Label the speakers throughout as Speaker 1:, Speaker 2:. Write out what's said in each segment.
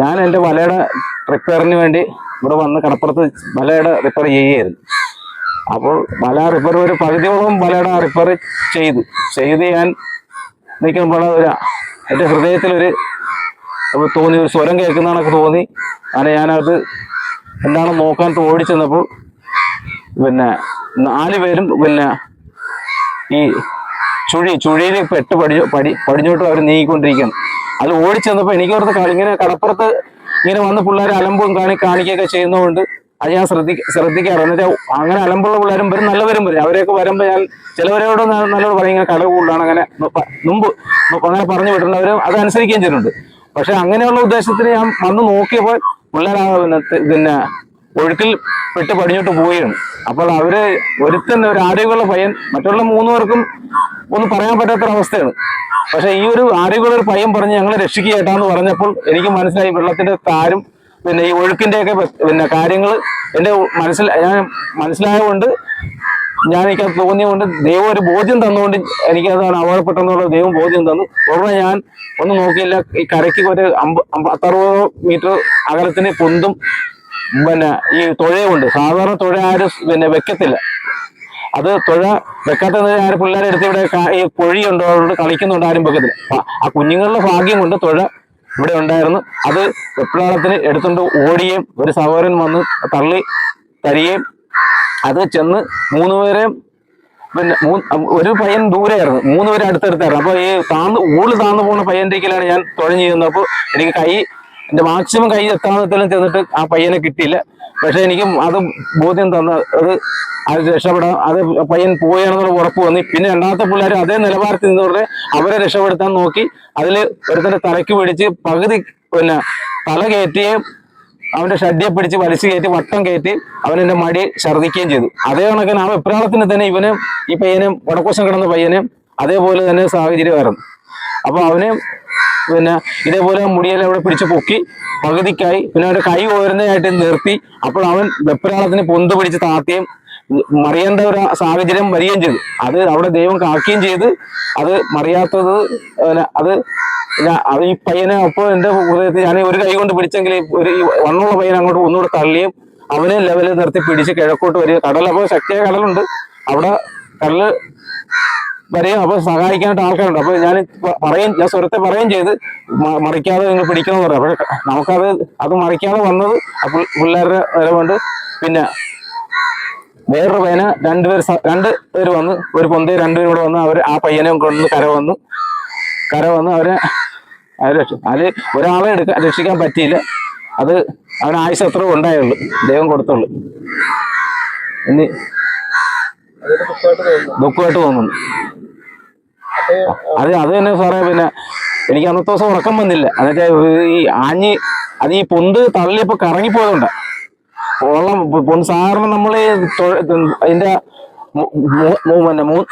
Speaker 1: ഞാൻ എന്റെ വലയുടെ റിപ്പയറിന് വേണ്ടി ഇവിടെ വന്ന് കടപ്പുറത്ത് വലയുടെ റിപ്പയർ ചെയ്യുകയായിരുന്നു. അപ്പോൾ വല റിപ്പയർ ഒരു പകുതിയോളം വലയുടെ റിപ്പയർ ചെയ്തു. ചെയ്ത് ഞാൻ നിൽക്കുമ്പോൾ ഒരു എന്റെ ഹൃദയത്തിലൊരു തോന്നി ഒരു സ്വരം കേൾക്കുന്നതാണൊക്കെ തോന്നി. അങ്ങനെ ഞാനത് എന്താണ് നോക്കാൻ ഓടി ചെന്നപ്പോൾ പിന്നെ നാല് പേരും പിന്നെ ഈ ചുഴി ചുഴിയിൽ പെട്ട് പടി പടി പടിഞ്ഞോട്ട് അവർ നീങ്ങിക്കൊണ്ടിരിക്കുകയാണ്. അത് ഓടിച്ചെന്നപ്പോ എനിക്ക് ഓർത്ത് ഇങ്ങനെ കടപ്പുറത്ത് ഇങ്ങനെ വന്ന് പിള്ളേർ അലമ്പും കാണി കാണിക്കുകയൊക്കെ ചെയ്യുന്നതുകൊണ്ട് അത് ഞാൻ ശ്രദ്ധി ശ്രദ്ധിക്കാറ് എന്നുവെച്ചാൽ അങ്ങനെ അലമ്പുള്ള പിള്ളേരും വരും നല്ലവരും വരും. അവരെയൊക്കെ വരുമ്പോൾ ഞാൻ ചിലവരോട് നല്ലോട് പറയും ഇങ്ങനെ കട കൂടുതലാണ് അങ്ങനെ മുമ്പ് അങ്ങനെ പറഞ്ഞു വിട്ടിട്ടുള്ളവർ അത് അനുസരിക്കുകയും ചെയ്യുന്നുണ്ട്. പക്ഷെ അങ്ങനെയുള്ള ഉദ്ദേശത്തിന് ഞാൻ വന്ന് നോക്കിയപ്പോൾ പിന്നെ പിന്നെ ഒഴുക്കിൽ പെട്ട് പടിഞ്ഞോട്ട് പോവുകയാണ് അപ്പോൾ അവർ ഒരുത്തൻ ഒരു ആരോഗ്യമുള്ള പയ്യൻ മറ്റുള്ള മൂന്ന് പേർക്കും ഒന്നും പറയാൻ പറ്റാത്തൊരവസ്ഥയാണ് പക്ഷെ ഈ ഒരു ആരോഗ്യമുള്ള ഒരു പയ്യൻ പറഞ്ഞ് ഞങ്ങളെ രക്ഷിക്കുകയായിട്ടാന്ന് പറഞ്ഞപ്പോൾ എനിക്ക് മനസ്സിലായി വെള്ളത്തിന്റെ താരും പിന്നെ ഈ ഒഴുക്കിന്റെയൊക്കെ പിന്നെ കാര്യങ്ങൾ എന്റെ മനസ്സിൽ ഞാൻ മനസ്സിലായതുകൊണ്ട് ഞാൻ എനിക്കത് തോന്നിയതുകൊണ്ട് ദൈവം ഒരു ബോധ്യം തന്നുകൊണ്ട് എനിക്കതാണ് അപകടപ്പെട്ടെന്നുള്ള ദൈവം ബോധ്യം തന്നു. ഉടനെ ഞാൻ ഒന്നും നോക്കിയില്ല. ഈ കരയ്ക്ക് ഒരു അമ്പ അമ്പ- പത്തറുപത് മീറ്റർ അകലത്തിന് പൊന്തും പിന്നെ ഈ തുഴയുണ്ട് സാധാരണ തുഴ ആരും പിന്നെ വെക്കത്തില്ല. അത് തുഴ വെക്കാത്തത് ആരും പിള്ളേരെ എടുത്ത് ഇവിടെ ഈ പൊഴിയുണ്ടോ അതുകൊണ്ട് കളിക്കുന്നുണ്ട് ആരും വെക്കത്തില്ല. ആ കുഞ്ഞുങ്ങളുടെ ഭാഗ്യം കൊണ്ട് തുഴ ഇവിടെ ഉണ്ടായിരുന്നു. അത് വെപ്രാളത്തിന് എടുത്തുകൊണ്ട് ഓടിയും ഒരു സഹോദരൻ വന്ന് തള്ളി തരികയും അത് ചെന്ന് മൂന്ന് പേരെയും പിന്നെ മൂന്ന് ഒരു പയ്യൻ ദൂരെയായിരുന്നു. മൂന്ന് പേര് അടുത്തടുത്തായിരുന്നു. അപ്പൊ ഈ താന്ന് ഊൾ താന്നു പോകുന്ന പയ്യന്റെക്കിലാണ് ഞാൻ തുഴഞ്ഞു ചെയ്യുന്നത് അപ്പോൾ എനിക്ക് കൈ എന്റെ മാക്സിമം കൈ എത്താന്നത്തിലും ചെന്നിട്ട് ആ പയ്യനെ കിട്ടിയില്ല. പക്ഷെ എനിക്ക് അത് ബോധ്യം തന്ന അത് അത് രക്ഷപ്പെടാൻ അത് പയ്യൻ പോയാണെന്നുള്ള ഉറപ്പ് വന്നി. പിന്നെ രണ്ടാമത്തെ പിള്ളേർ അതേ നിലവാരത്തിൽ നിന്നുകൊണ്ട് അവരെ രക്ഷപ്പെടുത്താൻ നോക്കി. അതിൽ ഒരുത്തന്റെ തലയ്ക്ക് പിടിച്ച് പകുതി പിന്നെ തല കയറ്റുകയും അവന്റെ ഷഡ്യെ പിടിച്ച് വലിച്ചു കയറ്റി വട്ടം കയറ്റി അവൻ എന്റെ മടി ഛർദ്ദിക്കുകയും ചെയ്തു. അതേ കണക്കിന് ആ വെപ്രാളത്തിന് തന്നെ ഇവന് ഈ പയ്യനും വടക്കോശം കിടന്ന പയ്യനും അതേപോലെ തന്നെ സാഹചര്യമായിരുന്നു. അപ്പൊ അവന് പിന്നെ ഇതേപോലെ മുടിയെല്ലാം അവിടെ പിടിച്ച് പൊക്കി പകുതിക്കായി. പിന്നെ അവന്റെ കൈ ഉയരുന്നതായിട്ട് നിർത്തി. അപ്പോൾ അവൻ വെപ്പരാളത്തിന് പൊന്ത് പിടിച്ച് താത്തുകയും മറിയേണ്ട ഒരു സാഹചര്യം വരികയും ചെയ്തു. അത് അവിടെ ദൈവം കാക്കുകയും ചെയ്ത് അത് മറിയാത്തത് അത് അത് ഈ പയ്യനെ അപ്പോൾ എന്റെ ഹൃദയത്തിൽ ഞാൻ ഒരു കൈ കൊണ്ട് പിടിച്ചെങ്കിൽ ഒരു വണ്ണുള്ള പയ്യൻ അങ്ങോട്ട് ഒന്നുകൂടെ തള്ളിയും അവനെ ലെവലിൽ നിർത്തി പിടിച്ച് കിഴക്കോട്ട് വരിക. കടൽ അപ്പോൾ ശക്തിയായ കടലുണ്ട്. അവിടെ കടൽ വരെയും അപ്പൊ സഹായിക്കാനായിട്ട് ആൾക്കാരുണ്ട്. അപ്പൊ ഞാൻ പറയും ഞാൻ സ്വരത്തെ പറയുകയും ചെയ്ത് മറിക്കാതെ നിങ്ങൾ പിടിക്കണം എന്ന് പറയാം. അപ്പൊ നമുക്കത് അത് മറിക്കാതെ വന്നത് പിള്ളേരുടെ നിലവുണ്ട് പിന്നെ വേറൊരു പയ്യന രണ്ടുപേർ രണ്ട് പേര് വന്ന് ഒരു പൊന്തേ രണ്ടുപേരും കൂടെ വന്ന് അവർ ആ പയ്യനെ കൊണ്ട് കര വന്നു. കര വന്ന് അവരെ രക്ഷ- അത് ഒരാളെ എടുക്കാൻ രക്ഷിക്കാൻ പറ്റിയില്ല. അത് അവന് ആയുസ് അത്ര ഉണ്ടായുള്ളൂ. ദൈവം കൊടുത്തുള്ളൂ. ഇനി
Speaker 2: ദുഃഖമായിട്ട് തോന്നുന്നു
Speaker 1: അത് അത് തന്നെ സാറേ പിന്നെ എനിക്ക് അന്നത്തെ ദിവസം ഉറക്കം വന്നില്ല എന്നുവെച്ചാൽ ഈ ആഞ്ഞി അത് ഈ പൊന്ത് തള്ളിയപ്പോ കറങ്ങിപ്പോയതുകൊണ്ട് ഓളം പൊന്ത് സാറിന് നമ്മൾ അതിന്റെ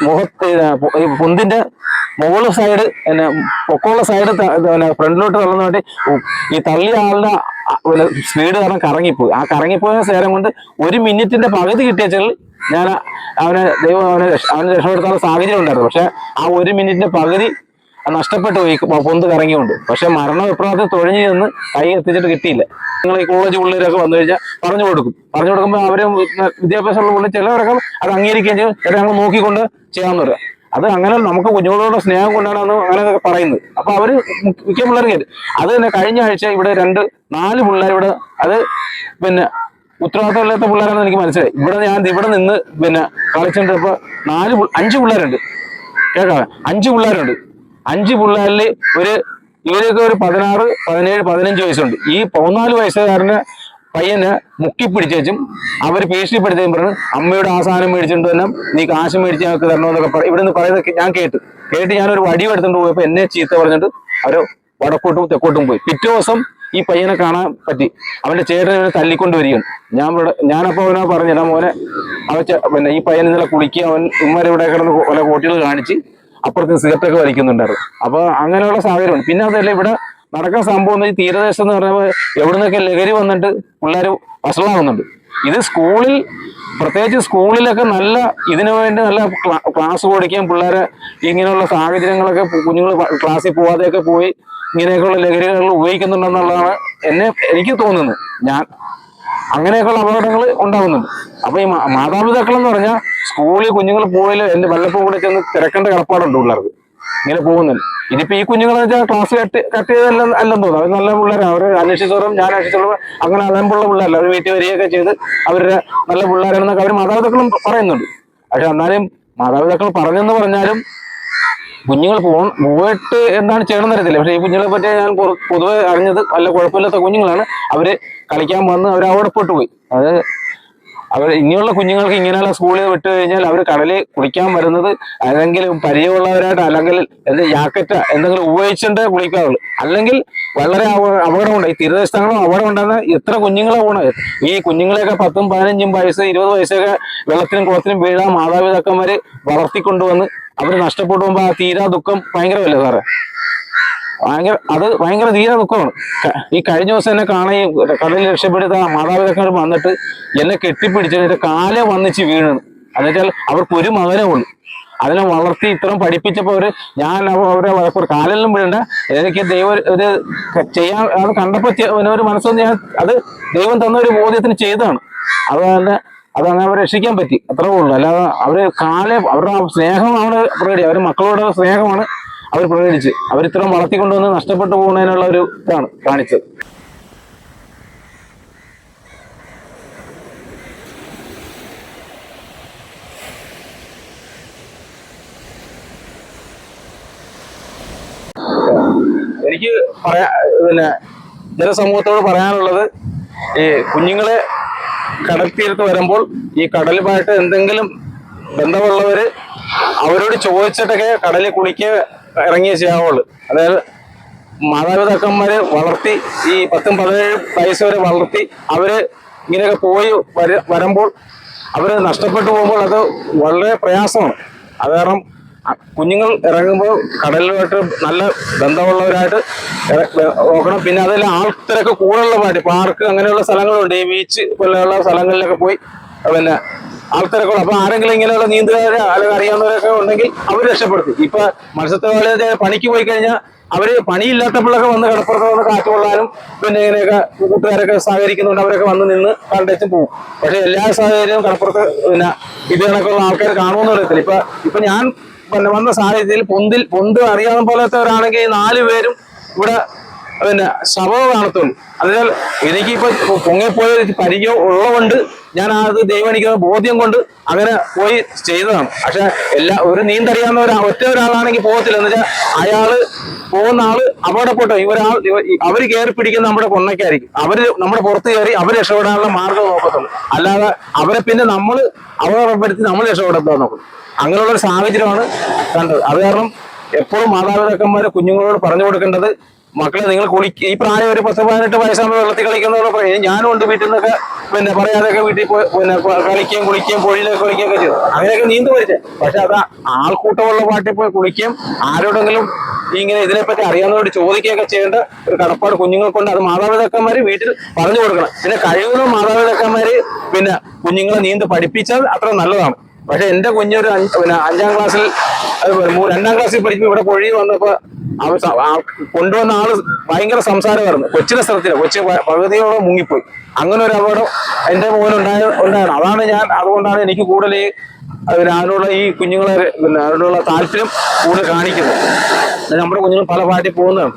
Speaker 1: മുഖത്ത് ഈ പൊന്തിന്റെ മുകൾ സൈഡ് പിന്നെ പൊക്കമുള്ള സൈഡ് പിന്നെ ഫ്രണ്ടിലോട്ട് വേണ്ടി ഈ തള്ളിയ ആളുടെ പിന്നെ സ്പീഡ് കാരണം കറങ്ങിപ്പോയി. ആ കറങ്ങിപ്പോയ നേരം കൊണ്ട് ഒരു മിനിറ്റിന്റെ പകുതി കിട്ടിയ ഞാൻ അവനെ ദൈവം അവനെ അവന് രക്ഷപ്പെടുത്താനുള്ള സാഹചര്യം ഉണ്ടായിരുന്നു. പക്ഷെ ആ ഒരു മിനിറ്റിന്റെ പകുതി നഷ്ടപ്പെട്ടു പോയി പൊന്ത് കറങ്ങിയുണ്ട് പക്ഷെ മരണം എപ്പോഴത്തെ തൊഴിഞ്ഞു ചെന്ന് കൈ എത്തിച്ചിട്ട് കിട്ടിയില്ല. നിങ്ങൾ ഈ കോളേജ് പിള്ളേരൊക്കെ വന്നു കഴിഞ്ഞാൽ പറഞ്ഞു കൊടുക്കും. പറഞ്ഞു കൊടുക്കുമ്പോൾ അവരും വിദ്യാഭ്യാസമുള്ള പിള്ളേർ ചിലവരൊക്കെ അത് അംഗീകരിക്കുകയും ചെയ്യും. ചില ഞങ്ങൾ നോക്കിക്കൊണ്ട് ചെയ്യാമെന്ന് പറയാം. അത് അങ്ങനെ നമുക്ക് കുഞ്ഞുങ്ങളോട് സ്നേഹം കൊണ്ടാണ് അങ്ങനെ പറയുന്നത്. അപ്പൊ അവർ മിക്ക പിള്ളേർക്ക് അത് തന്നെ കഴിഞ്ഞ ആഴ്ച ഇവിടെ രണ്ട് നാല് പിള്ളേർ ഇവിടെ അത് പിന്നെ ഉത്തരവാദിത്തമില്ലാത്ത പിള്ളേരാണെന്ന് എനിക്ക് മനസ്സിലായി. ഇവിടെ ഞാൻ ഇവിടെ നിന്ന് പിന്നെ കളിച്ചിട്ട് ഇപ്പൊ നാല് അഞ്ച് പിള്ളേരുണ്ട്. കേൾക്കാം? അഞ്ച് പിള്ളേരുണ്ട്. അഞ്ച് പിള്ളേരിൽ ഒരു ഇവരൊക്കെ ഒരു പതിനാറ് പതിനേഴ് പതിനഞ്ച് വയസ്സുണ്ട്. ഈ പതിനാല് വയസ്സുകാരനെ പയ്യനെ മുക്കി പിടിച്ചും അവർ ഭീഷണിപ്പെടുത്തുകയും പറഞ്ഞു അമ്മയുടെ ആ സാധനം മേടിച്ചിട്ട് തന്നെ നീ കാശ് മേടിച്ച് ഞങ്ങൾക്ക് തരണമെന്നൊക്കെ പറയും ഇവിടെ നിന്ന് പറയുന്നത് ഞാൻ കേട്ടു. കേട്ട് ഞാനൊരു വടി എടുത്തുകൊണ്ട് പോയപ്പോൾ എന്നെ ചീത്ത പറഞ്ഞിട്ട് അവർ വടക്കോട്ടും തെക്കോട്ടും പോയി. പിറ്റേ ദിവസം ഈ പയ്യനെ കാണാൻ പറ്റി. അവന്റെ ചേട്ടനെ തല്ലിക്കൊണ്ട് വരികയാണ്. ഞാൻ ഇവിടെ ഞാനപ്പോൾ അവനെ പറഞ്ഞില്ല മോനെ അവൻ പിന്നെ ഈ പയ്യൻ ഇന്നലെ കുളിക്കുക അവൻ ഉമ്മരെ ഇവിടെ കിടന്ന് പല കോട്ടികൾ കാണിച്ച് അപ്പുറത്ത് സിഗരറ്റൊക്കെ വലിക്കുന്നുണ്ടായിരുന്നു. അപ്പൊ അങ്ങനെയുള്ള സാഹചര്യമാണ്. പിന്നെ അതല്ല ഇവിടെ നടക്കുന്ന സംഭവം ഈ തീരദേശം എന്ന് പറയുമ്പോൾ എവിടെ നിന്നൊക്കെ ലഹരി വന്നിട്ട് പിള്ളേർ വഷളാവുന്നുണ്ട്. ഇത് സ്കൂളിൽ പ്രത്യേകിച്ച് സ്കൂളിലൊക്കെ നല്ല ഇതിനു വേണ്ടി നല്ല ക്ലാ- ക്ലാസ് കൊടുക്കുകയും പിള്ളേരെ ഇങ്ങനെയുള്ള സാഹചര്യങ്ങളൊക്കെ കുഞ്ഞുങ്ങൾ ക്ലാസ്സിൽ പോവാതെയൊക്കെ പോയി ഇങ്ങനെയൊക്കെയുള്ള ലഹരികൾ ഉപയോഗിക്കുന്നുണ്ടെന്നുള്ളതാണ് എന്നെ എനിക്ക് തോന്നുന്നത്. ഞാൻ അങ്ങനെയൊക്കെയുള്ള അപകടങ്ങൾ ഉണ്ടാകുന്നുണ്ട് അപ്പൊ ഈ മാതാപിതാക്കൾ എന്ന് പറഞ്ഞാൽ സ്കൂളിൽ കുഞ്ഞുങ്ങൾ പോയാലും എന്റെ വല്ലപ്പോ കൂടെ ചെന്ന് തിരക്കേണ്ട കിടപ്പാടുണ്ട് പിള്ളേർക്ക്. ഇങ്ങനെ പോകുന്നുണ്ട്. ഇനിയിപ്പോ ഈ കുഞ്ഞുങ്ങൾ വെച്ചാൽ ക്ലാസ് കട്ട് കട്ട് ചെയ്തല്ല അല്ലെന്ന് തോന്നുന്നു അവർ നല്ല പിള്ളേരാണ്. അവർ അന്വേഷിച്ചോളും ഞാൻ അന്വേഷിച്ചോളും അങ്ങനെ അലമ്പുള്ള പിള്ളേരല്ല. അവർ വീട്ടിൽ വരികയൊക്കെ ചെയ്ത് അവരുടെ നല്ല പിള്ളേരാണെന്നൊക്കെ അവർ മാതാപിതാക്കളും പറയുന്നുണ്ട്. പക്ഷെ എന്നാലും മാതാപിതാക്കൾ പറഞ്ഞെന്ന് പറഞ്ഞാലും കുഞ്ഞുങ്ങൾ പോ പോയിട്ട് എന്താണ് ചെയ്യണമെന്ന് അറിയത്തില്ല. പക്ഷേ ഈ കുഞ്ഞുങ്ങളെ പറ്റി ഞാൻ പൊതുവെ അറിഞ്ഞത് നല്ല കുഴപ്പമില്ലാത്ത കുഞ്ഞുങ്ങളാണ്. അവർ കളിക്കാൻ വന്ന് അവർ അവിടെ പോയി അത് അവർ ഇനിയുള്ള കുഞ്ഞുങ്ങൾക്ക് ഇങ്ങനെയുള്ള സ്കൂളിൽ വിട്ടു കഴിഞ്ഞാൽ അവർ കടലിൽ കുളിക്കാൻ വരുന്നത് അല്ലെങ്കിൽ പരിചയമുള്ളവരായിട്ട് അല്ലെങ്കിൽ എന്ത് ജാക്കറ്റ് എന്തെങ്കിലും ഉപയോഗിച്ചിട്ടേ കുളിക്കാറുള്ളൂ അല്ലെങ്കിൽ വളരെ അപ- അപകടമുണ്ട്. ഈ തീരദേശങ്ങളും അപകടം ഉണ്ടാകുന്ന എത്ര കുഞ്ഞുങ്ങളെ പോണത് ഈ കുഞ്ഞുങ്ങളെയൊക്കെ പത്തും പതിനഞ്ചും വയസ്സ് ഇരുപത് വയസ്സൊക്കെ വെള്ളത്തിനും കുളത്തിനും വീഴാൻ മാതാപിതാക്കന്മാര് വളർത്തിക്കൊണ്ടുവന്ന് അവർ നഷ്ടപ്പെട്ടു പോകുമ്പോൾ ആ തീരാ ദുഃഖം ഭയങ്കരമല്ലേ സാറേ? ഭയങ്കര അത് ഭയങ്കര ധീര ദുഃഖമാണ് ഈ കഴിഞ്ഞ ദിവസം എന്നെ കാണുകയും കടലിൽ രക്ഷപ്പെടുത്ത മാതാപിതാക്കൾ വന്നിട്ട് എന്നെ കെട്ടിപ്പിടിച്ചിട്ട് കാല വന്നിച്ച് വീണു. എന്നുവെച്ചാൽ അവർക്ക് ഒരു മകനേ ഉള്ളൂ അതിനെ വളർത്തി ഇത്രയും പഠിപ്പിച്ചപ്പോൾ അവർ ഞാൻ അവരെ വഴക്കൊരു കാലിലും വീഴണ്ട. എനിക്ക് ദൈവം ഒരു- ചെയ്യാൻ അത് കണ്ടപ്പോൾ ഒരു മനസ്സൊന്ന് ഞാൻ അത് ദൈവം തന്ന ഒരു ബോധ്യത്തിന് ചെയ്തതാണ്. അത് തന്നെ അത് അങ്ങനെ അവരെ രക്ഷിക്കാൻ പറ്റി. അത്രേ ഉള്ളൂ. അല്ലാതെ അവർ കാലം അവരുടെ സ്നേഹമാണ് പ്രകടി അവരുടെ മക്കളോട് സ്നേഹമാണ് അവർ പ്രകടിച്ച് അവർ ഇത്രയും വളർത്തിക്കൊണ്ടുവന്ന് നഷ്ടപ്പെട്ടു പോകുന്നതിനുള്ള ഒരു ഇതാണ് കാണിച്ചത്. എനിക്ക് പറയാ പിന്നെ ജനസമൂഹത്തോട് പറയാനുള്ളത് ഈ കുഞ്ഞുങ്ങളെ കടൽ തീരത്ത് വരുമ്പോൾ ഈ കടലുമായിട്ട് എന്തെങ്കിലും ബന്ധമുള്ളവര് അവരോട് ചോദിച്ചിട്ടൊക്കെ കടലിൽ കുളിക്കുക ഇറങ്ങിയേ ചെയ്യാവുള്ളൂ അതായത് മാതാപിതാക്കന്മാരെ വളർത്തി ഈ പത്തും പതിനേഴ് വയസ്സ് വരെ വളർത്തി അവർ ഇങ്ങനെയൊക്കെ പോയി വര വരുമ്പോൾ അവർ നഷ്ടപ്പെട്ടു പോകുമ്പോൾ അത് വളരെ പ്രയാസമാണ്. അത് കാരണം കുഞ്ഞുങ്ങൾ ഇറങ്ങുമ്പോൾ കടലുമായിട്ട് നല്ല ബന്ധമുള്ളവരായിട്ട് നോക്കണം. പിന്നെ അതിൽ ആൾക്കാരൊക്കെ കൂടുതലുള്ള പാട്ടി പാർക്ക് അങ്ങനെയുള്ള സ്ഥലങ്ങളുണ്ട്. ഈ ബീച്ച് പോലെയുള്ള സ്ഥലങ്ങളിലൊക്കെ പോയി പിന്നെ ആൾക്കാരൊക്കെ അപ്പൊ ആരെങ്കിലും ഇങ്ങനെയുള്ള നീന്തുകാര് അല്ലെങ്കിൽ അറിയാവുന്നവരൊക്കെ ഉണ്ടെങ്കിൽ അവർ രക്ഷപ്പെടുത്തി. ഇപ്പൊ മത്സ്യത്തൊഴിലാളിയുടെ പണിക്ക് പോയി കഴിഞ്ഞാൽ അവർ പണിയില്ലാത്തപ്പോഴൊക്കെ വന്ന് കടപ്പുറത്ത് വന്ന് കാറ്റ് കൊള്ളാനും പിന്നെ ഇങ്ങനെയൊക്കെ കൂട്ടുകാരൊക്കെ സഹകരിക്കുന്നുണ്ട്. അവരൊക്കെ വന്ന് നിന്ന് കണ്ടെത്തും പോകും പക്ഷെ എല്ലാ സാഹചര്യവും കടപ്പുറത്ത് പിന്നെ ഇത് കണക്കുള്ള ആൾക്കാർ കാണുമെന്ന് അറിയത്തില്ല. ഇപ്പൊ ഇപ്പൊ ഞാൻ വന്ന സാഹചര്യത്തിൽ പൊന്തിൽ പൊന്ത് അറിയാവുന്ന പോലത്തെ ഒരാണെങ്കിൽ നാല് പേരും ഇവിടെ പിന്നെ സ്വഭാവ കാണത്തുള്ളൂ. അതിനാൽ എനിക്കിപ്പോ പൊങ്ങിപ്പോയ പരിചയം ഉള്ളതുകൊണ്ട് ഞാൻ അത് ദൈവം എനിക്ക് ബോധ്യം കൊണ്ട് അങ്ങനെ പോയി ചെയ്തതാണ്. പക്ഷെ എല്ലാ ഒരു നീന്തറിയാവുന്ന ഒരു ഒറ്റ ഒരാളാണെങ്കിൽ പോകത്തില്ല. എന്ന് വെച്ചാൽ അയാൾ പോകുന്ന ആൾ അപകടപ്പെട്ടോ ഇവരാൾ ഇവ- ഈ- അവർ കയറി പിടിക്കുന്ന നമ്മുടെ കൊന്നയ്ക്കായിരിക്കും അവർ നമ്മുടെ പുറത്ത് കയറി അവർ രക്ഷപ്പെടാനുള്ള മാർഗം നോക്കത്തുള്ളൂ. അല്ലാതെ അവരെ പിന്നെ നമ്മൾ അപകടപ്പെടുത്തി നമ്മൾ രക്ഷപ്പെടുത്താൻ നോക്കും. അങ്ങനെയുള്ള ഒരു സാഹചര്യമാണ് കണ്ടത്. അത് കാരണം എപ്പോഴും മാതാപിതാക്കന്മാരെ കുഞ്ഞുങ്ങളോട് പറഞ്ഞു കൊടുക്കേണ്ടത് മക്കളെ നിങ്ങൾ കുളിക്ക ഈ പ്രായം ഒരു പത്ത് പതിനെട്ട് വയസ്സാകുമ്പോൾ വെള്ളത്തിൽ കളിക്കുന്നവരെ പറയും. ഞാനും ഉണ്ട് വീട്ടിൽ നിന്നൊക്കെ പിന്നെ പറയാതെയൊക്കെ വീട്ടിൽ പോയി പിന്നെ കളിക്കുകയും കുളിക്കുകയും പൊഴിയിലൊക്കെ കളിക്കുകയും ഒക്കെ ചെയ്തു അങ്ങനെയൊക്കെ നീന്തു വരിച്ചേ പക്ഷെ അത് ആൾക്കൂട്ടമുള്ള പാട്ടിൽ പോയി കുളിക്കുകയും ആരോടെങ്കിലും ഇങ്ങനെ ഇതിനെപ്പറ്റി അറിയാവുന്നവരോട് ചോദിക്കുകയൊക്കെ ചെയ്യേണ്ട ഒരു കടപ്പാട് കുഞ്ഞുങ്ങൾക്കുണ്ട്. അത് മാതാപിതാക്കന്മാർ വീട്ടിൽ പറഞ്ഞു കൊടുക്കണം. പിന്നെ കഴിയുന്ന മാതാപിതാക്കന്മാർ പിന്നെ കുഞ്ഞുങ്ങളെ നീന്ത് പഠിപ്പിച്ചാൽ അത്ര നല്ലതാണ്. പക്ഷെ എന്റെ കുഞ്ഞൊരു പിന്നെ അഞ്ചാം ക്ലാസ്സിൽ രണ്ടാം ക്ലാസ്സിൽ പഠിക്കുമ്പോൾ ഇവിടെ പൊഴി വന്നപ്പോ അവ സ- ആ കൊണ്ടുവന്ന ആൾ ഭയങ്കര സംസാരമായിരുന്നു. കൊച്ചിന്റെ സ്ഥലത്തില്ല. കൊച്ചി പകുതിയോളം മുങ്ങിപ്പോയി. അങ്ങനെ ഒരു അപകടം എന്റെ മോനുണ്ടായ ഉണ്ടായിരുന്നു. അതാണ് ഞാൻ അതുകൊണ്ടാണ് എനിക്ക് കൂടുതൽ അതിന് അതിനുള്ള ഈ കുഞ്ഞുങ്ങളെ പിന്നെ അതിനുള്ള താല്പര്യം കൂടുതൽ കാണിക്കുന്നത്. നമ്മുടെ കുഞ്ഞുങ്ങൾ പല പാട്ടിൽ പോകുന്നതാണ്.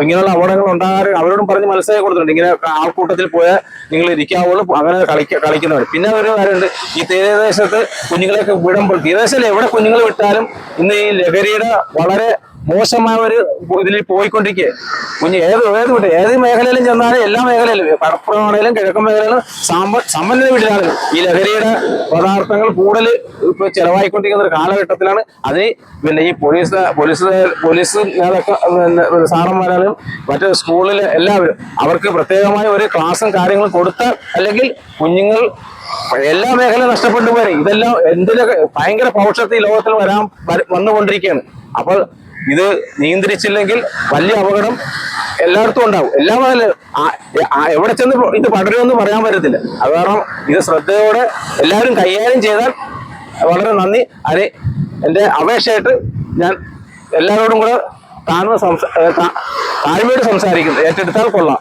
Speaker 1: ഇങ്ങനെയുള്ള അപകടങ്ങൾ ഉണ്ടാകാറ് അവരോടും പറഞ്ഞ് മനസ്സിലാക്കി കൊടുത്തിട്ടുണ്ട്. ഇങ്ങനെ ആൾക്കൂട്ടത്തിൽ പോയാൽ നിങ്ങൾ ഇരിക്കാവുള്ളൂ അങ്ങനെ കളിക്ക കളിക്കുന്നവർ. പിന്നെ ഒരു കാര്യമുണ്ട്. ഈ തീരദേശത്ത് കുഞ്ഞുങ്ങളെയൊക്കെ വിടുമ്പോൾ തീരദേശത്തിൽ എവിടെ കുഞ്ഞുങ്ങൾ വിട്ടാലും ഇന്ന് ഈ ലഹരിയുടെ വളരെ മോശമായ ഒരു ഇതിൽ പോയിക്കൊണ്ടിരിക്കുക കുഞ്ഞ് ഏത് ഏത് വിട്ട് ഏത് മേഖലയിലും ചെന്നാലും എല്ലാ മേഖലയിലും കടപ്പുറമാണേലും കിഴക്കൻ മേഖലയിലും സാമ്പ സമ്പന്ന വീട്ടിലാണ്. ഈ ലഹരിയുടെ പദാർത്ഥങ്ങൾ കൂടുതൽ ഇപ്പൊ ചെലവായിക്കൊണ്ടിരിക്കുന്ന ഒരു കാലഘട്ടത്തിലാണ്. അതിന് പിന്നെ ഈ പോലീസ് പോലീസ് പോലീസ് സാറന്മാരാലും മറ്റു സ്കൂളിലെ എല്ലാവരും അവർക്ക് പ്രത്യേകമായ ഒരു ക്ലാസ്സും കാര്യങ്ങളും കൊടുത്താൽ അല്ലെങ്കിൽ കുഞ്ഞുങ്ങൾ എല്ലാ മേഖലയും നഷ്ടപ്പെട്ടു പോരെ. ഇതെല്ലാം എന്തിനൊക്കെ ഭയങ്കര പൗഷത്വം ഈ ലോകത്തിൽ വരാൻ വന്നുകൊണ്ടിരിക്കുകയാണ്. അപ്പോൾ ഇത് നിയന്ത്രിച്ചില്ലെങ്കിൽ വലിയ അപകടം എല്ലായിടത്തും ഉണ്ടാവും. എല്ലാ എവിടെ ചെന്ന് ഇത് പടരുമെന്ന് പറയാൻ പറ്റത്തില്ല. അത് കാരണം ഇത് ശ്രദ്ധയോടെ എല്ലാവരും കൈകാര്യം ചെയ്താൽ വളരെ നന്ദി. അത് എന്റെ അപേക്ഷയായിട്ട് ഞാൻ എല്ലാവരോടും കൂടെ താഴ്മ സംസാ താഴ്മയോട് സംസാരിക്കുന്നത് ഏറ്റെടുത്താൽ കൊള്ളാം.